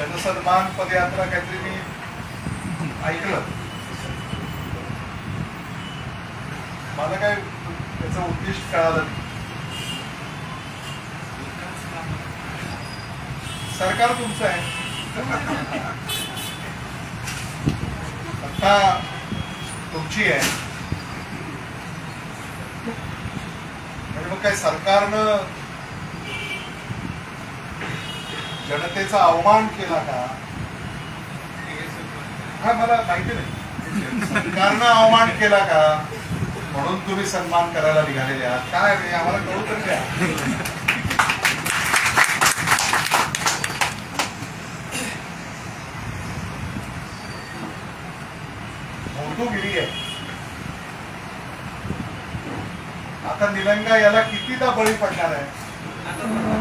जनसन्मान पदयात्रा काहीतरी मी ऐकलं. मला काय त्याचं उद्दिष्ट कळालं नाही. सरकार तुमचं आहे. सत्ता तुमची आहे. म्हणजे मग काय सरकारनं जनतेचा अवमान केला का? हा मला माहिती नाही. सरकारनं अवमान केला का? म्हणून तुम्ही सन्मान करायला निघालेले आहात. काय रे आम्हाला कळू तर द्या. गेली आहे. आता निलंगा याला कितीदा बळी पडणार आहे?